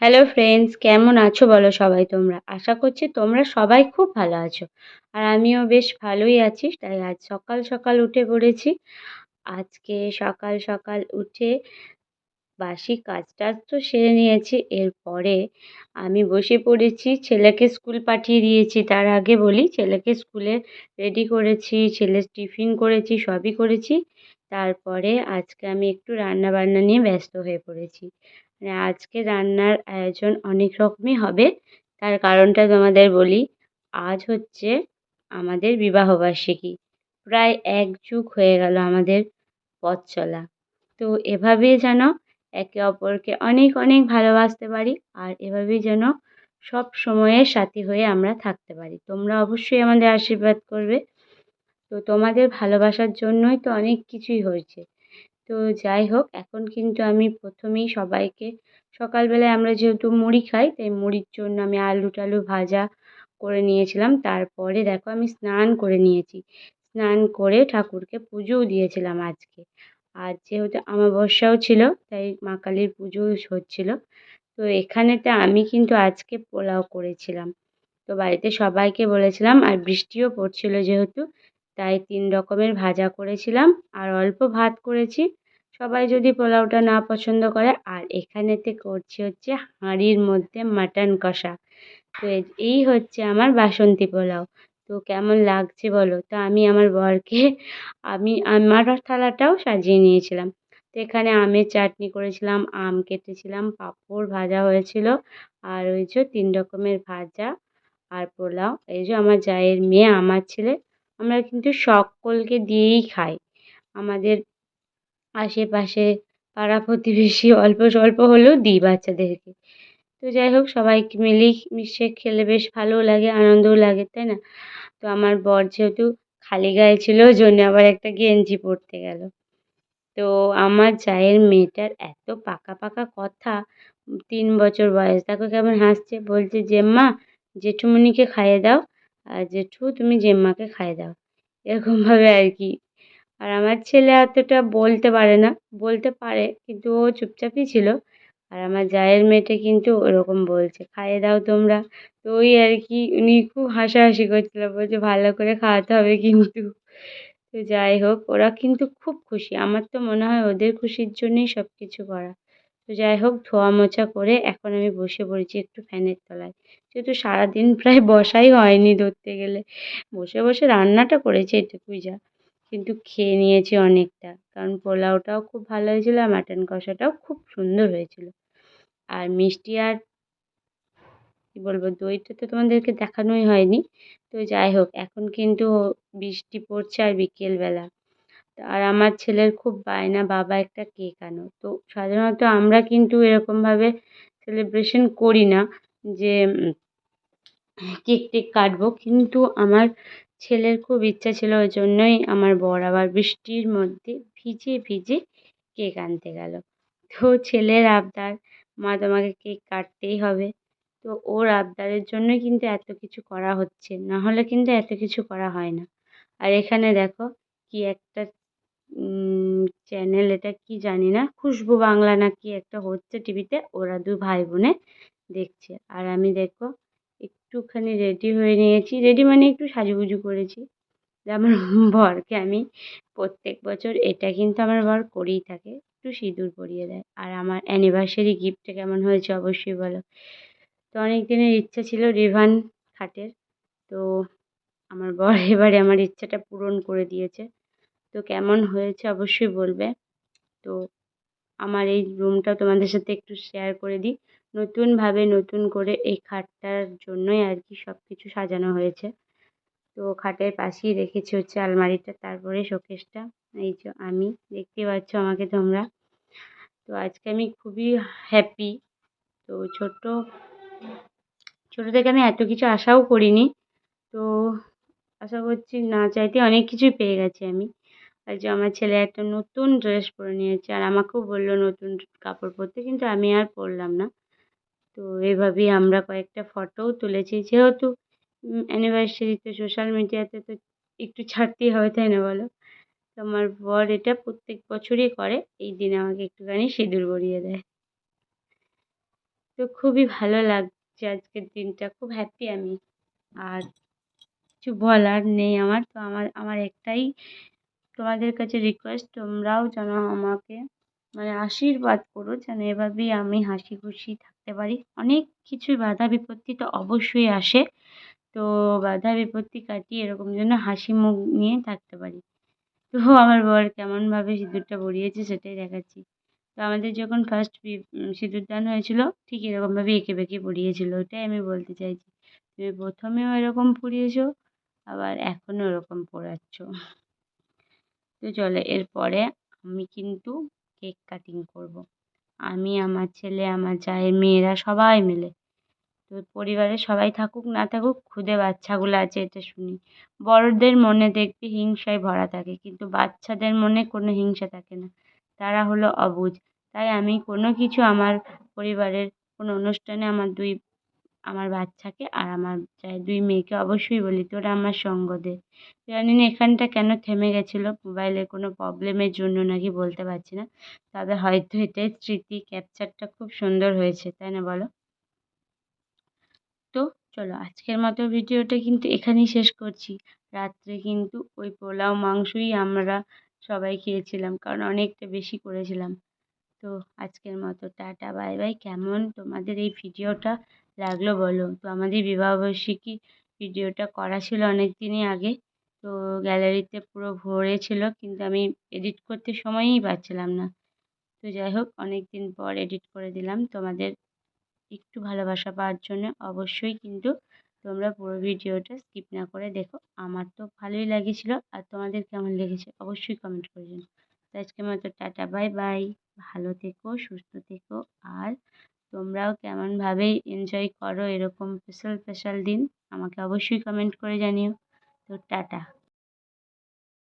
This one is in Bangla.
হ্যালো ফ্রেন্ডস কেমন আছো বলো সবাই তোমরা? আশা করছি তোমরা সবাই খুব ভালো আছো। আর আমিও বেশ ভালোই আছি, তাই আজ সকাল সকাল উঠে পড়েছি। আজকে সকাল সকাল উঠে বাসি কাজ টাজ তো সেরে নিয়েছি, এরপরে আমি বসে পড়েছি, ছেলেকে স্কুল পাঠিয়ে দিয়েছি, তার আগে বলি, ছেলেকে স্কুলে রেডি করেছি, ছেলের টিফিন করেছি, সবই করেছি। তারপরে আজকে আমি একটু রান্না বান্না নিয়ে ব্যস্ত হয়ে পড়েছি। আজকে রান্নার আয়োজন অনেক রকমই হবে। তার কারণটা তোমাদের বলি, আজ হচ্ছে আমাদের বিবাহবার্ষিকী প্রায় এক যুগ হয়ে গেল আমাদের পথ চলা। তো এভাবেই যেন একে অপরকে অনেক অনেক ভালোবাসতে পারি আর এভাবেই যেন সব সময়ের সাথী হয়ে আমরা থাকতে পারি। তোমরা অবশ্যই আমাদের আশীর্বাদ করবে। তো তোমাদের ভালোবাসার জন্যই তো অনেক কিছুই হয়েছে। তো যাই হোক, এখন কিন্তু আমি প্রথমেই সবাইকে, সকালবেলায় আমরা যেহেতু মুড়ি খাই, তাই মুড়ির জন্য আমি আলু টালু ভাজা করে নিয়েছিলাম। তারপরে দেখো আমি স্নান করে নিয়েছি। স্নান করে ঠাকুরকে পুজোও দিয়েছিলাম আজকে। আর যেহেতু আমাবস্যাও ছিল, তাই মা কালীর পুজো হচ্ছিল। তো এখানেতে আমি কিন্তু আজকে পোলাও করেছিলাম। তো বাড়িতে সবাইকে বলেছিলাম, আর বৃষ্টিও পড়ছিল যেহেতু, তাই তিন রকমের ভাজা করেছিলাম। আর অল্প ভাত করেছি। সবাই যদি পোলাওটা না পছন্দ করে, আর এখানেতে করছি হচ্ছে হাঁড়ির মধ্যে মাটন কষা। তো এই হচ্ছে আমার বাসন্তী পোলাও। তো কেমন লাগছে বলো? তো আমি আমার বরকে, আমি, আমার থালাটাও সাজিয়ে নিয়েছিলাম। তো এখানে আমের চাটনি করেছিলাম, আম কেটেছিলাম, পাঁপড় ভাজা হয়েছিল, আর ওই যে তিন রকমের ভাজা আর পোলাও। এই যে আমার জায়ের মেয়ে, আমার ছেলে, আমরা কিন্তু সকলকে দিয়েই খাই। আমাদের আশেপাশে পাড়া প্রতিবেশী অল্প স্বল্প হলেও দিই বাচ্চাদেরকে। তো যাই হোক সবাইকে মিলেই মিশে খেলে বেশ ভালোও লাগে, আনন্দও লাগে, তাই না? তো আমার বর যেহেতু খালি গায়ে ছিল, ওই জন্য আবার একটা গেঞ্জি পরতে গেল। তো আমার জায়ের মেয়েটার এত পাকা পাকা কথা, তিন বছর বয়স, দেখো কেমন হাসছে। বলছে, জেম্মা জেঠুমনিকে খাইয়ে দাও, আর জেঠু, তুমি জেম্মাকে খাইয়ে দাও। এরকমভাবে আর কি আর আমার ছেলে এতটা বলতে পারে না, বলতে পারে কিন্তু ও চুপচাপই ছিল। আর আমার জায়ের মেয়েটা কিন্তু ওরকম বলছে, খাইয়ে দাও তোমরা। তো ওই আর কি, উনি খুব হাসাহাসি করছিল, বলছে, ভালো করে খাওয়াতে হবে কিন্তু। তো যাই হোক, ওরা কিন্তু খুব খুশি। আমার তো মনে হয় ওদের খুশির জন্যই সব কিছু করা। তো যাই হোক, ধোয়া মোছা করে এখন আমি বসে পড়েছি একটু ফ্যানের তলায়। যেহেতু সারাদিন প্রায় বসাই হয়নি ধরতে গেলে। বসে বসে রান্নাটা করেছি এটুকুই যা। কিন্তু খেয়ে নিয়েছি অনেকটা। কারণ পোলাওটাও খুব ভালো হয়েছিলো আর মাটন কষাটাও খুব সুন্দর হয়েছিলো। আর মিষ্টি আর কী বলব, দইটা তো তোমাদেরকে দেখানোই হয়নি। তো যাই হোক, এখন কিন্তু বৃষ্টি পড়ছে আর বিকেলবেলা। আর আমার ছেলের খুব বায়না, বাবা একটা কেক আনো। তো সাধারণত আমরা কিন্তু এরকমভাবে সেলিব্রেশন করি না যে কেক টেক কাটবো। কিন্তু আমার ছেলের খুব ইচ্ছা ছিল ওই জন্যই আমার বর আবার বৃষ্টির মধ্যে ভিজে ভিজে কেক আনতে গেল। তো ছেলের আবদার, মা তোমাকে কেক কাটতেই হবে। তো ওর আবদারের জন্যই কিন্তু এত কিছু করা হচ্ছে নাহলে কিন্তু এত কিছু করা হয় না। আর এখানে দেখো কি একটা চ্যানেল এটা কি জানি না, খুশবু বাংলা না কি একটা হচ্ছে টিভিতে ওরা দু ভাই বোনে দেখছে। আর আমি দেখো একটুখানি রেডি হয়ে নিয়েছি। রেডি মানে একটু সাজুগুজু করেছি। আমার বরকে আমি প্রত্যেক বছর এটা কিন্তু আমার বর করেই থাকে, একটু সিঁদুর পরিয়ে দেয়। আর আমার অ্যানিভার্সারি গিফটটা কেমন হয়েছে অবশ্যই বলো। তো অনেক দিনের ইচ্ছা ছিল রিভান খাটের। তো আমার বর এবারে আমার ইচ্ছাটা পূরণ করে দিয়েছে। তো কেমন হয়েছে অবশ্যই বলবে। তো আমার এই রুমটা তোমাদের সাথে একটু শেয়ার করে দিই। নতুনভাবে নতুন করে এই খাটটার জন্যই আর কি সব কিছু সাজানো হয়েছে। তো খাটের পাশেই রেখেছি হচ্ছে আলমারিটা, তারপরে শোকেসটা। এই যে আমি, দেখতে পাচ্ছ আমাকে তোমরা। তো আজকে আমি খুবই হ্যাপি তো ছোট্ট ছোটো থেকে আমি এত কিছু আশাও করিনি। তো আশা করছি না চাইতে অনেক কিছুই পেয়ে গেছি আমি। আর যে আমার ছেলে একটা নতুন ড্রেস পরে নিয়েছে, আর আমাকেও বলল নতুন কাপড় পরতে, কিন্তু আমি আর পরলাম না। তো এভাবেই আমরা কয়েকটা ফটোও তুলেছি। যেহেতু অ্যানিভার্সারিতে সোশ্যাল মিডিয়াতে তো একটু ছাড়তেই হবে তাই না বলো? তো আমার বর এটা প্রত্যেক বছরই করে, এই দিনে আমাকে একটুখানি সিঁদুর পরিয়ে দেয়। তো খুবই ভালো লাগছে আজকের দিনটা, খুব হ্যাপি আমি। আর কিছু বলার নেই আমার, তো আমার আমার একটাই তোমাদের কাছে রিকোয়েস্ট তোমরাও যেন আমাকে মানে আশীর্বাদ করো, যেন এভাবেই আমি হাসি খুশি থাকতে পারি। অনেক কিছুই বাধা বিপত্তি তো অবশ্যই আসে। তো বাধা বিপত্তি কাটিয়ে এরকম যেন হাসি মুখ নিয়ে থাকতে পারি। তো আমার বর কেমনভাবে সিঁদুরটা পরিয়েছে সেটাই দেখাচ্ছি। তো আমাদের যখন ফার্স্ট সিঁদুরদান হয়েছিল, ঠিক এরকমভাবে এঁকে বেঁকে পরিয়েছিল, ওটাই আমি বলতে চাইছি। তুমি প্রথমেও এরকম পরিয়েছো, আবার এখনও এরকম পরাচ্ছ তো চলো এরপরে আমি কিন্তু কেক কাটিং করব। আমি, আমার ছেলে, আমার জায়ের মেয়েরা সবাই মিলে, তো পরিবারের সবাই থাকুক না থাকুক, খুদে বাচ্চাগুলো আছে এটা শুনি। বড়দের মনে দেখবি হিংসায় ভরা থাকে, কিন্তু বাচ্চাদের মনে কোনো হিংসা থাকে না। তারা হলো অবুঝ। তাই আমি কোনো কিছু আমার পরিবারের, কোনো অনুষ্ঠানে আমার দুই আমার বাচ্চাকে আর আমার দুই মেয়েকে অবশ্যই বলি, তোরা আমার সঙ্গ দে। জানি না এখানটা কেন থেমে গেছিল মোবাইলের কোনো প্রবলেমের জন্য নাকি বলতে পারছি না, তবে হয়তো এটাই স্মৃতি ক্যাপচারটা খুব সুন্দর হয়েছে, তাই না বলো? তো চলো, আজকের মতো ভিডিওটা কিন্তু এখানেই শেষ করছি। রাত্রে কিন্তু ওই পোলাও মাংসই আমরা সবাই খেয়েছিলাম, কারণ অনেকটা বেশি করেছিলাম। তো আজকের মতো টাটা, বাই বাই। কেমন তোমাদের এই ভিডিওটা? লাগল বলো। তো আমাদের বিবাহবার্ষিকী ভিডিওটা করা ছিল অনেক দিনই আগে। তো গ্যালারিতে পুরো ভরে ছিল, কিন্তু আমি এডিট করতে সময়ই পাচ্ছিলাম না। তো যাই হোক অনেক দিন পর এডিট করে দিলাম। তোমাদের একটু ভালোবাসা পাওয়ার জন্য অবশ্যই কিন্তু তোমরা পুরো ভিডিওটা স্কিপ না করে দেখো। আমার তো ভালোই লেগেছিলো, আর তোমাদের কেমন লেগেছে অবশ্যই কমেন্ট করে জানো তো আজকের মতো টাটা বাই বাই ভালো থেকো, সুস্থ থেকো, আর তোমরাও কেমনভাবে এনজয় করো এরকম স্পেশাল স্পেশাল দিন, আমাকে অবশ্যই কমেন্ট করে জানিও। তো টাটা।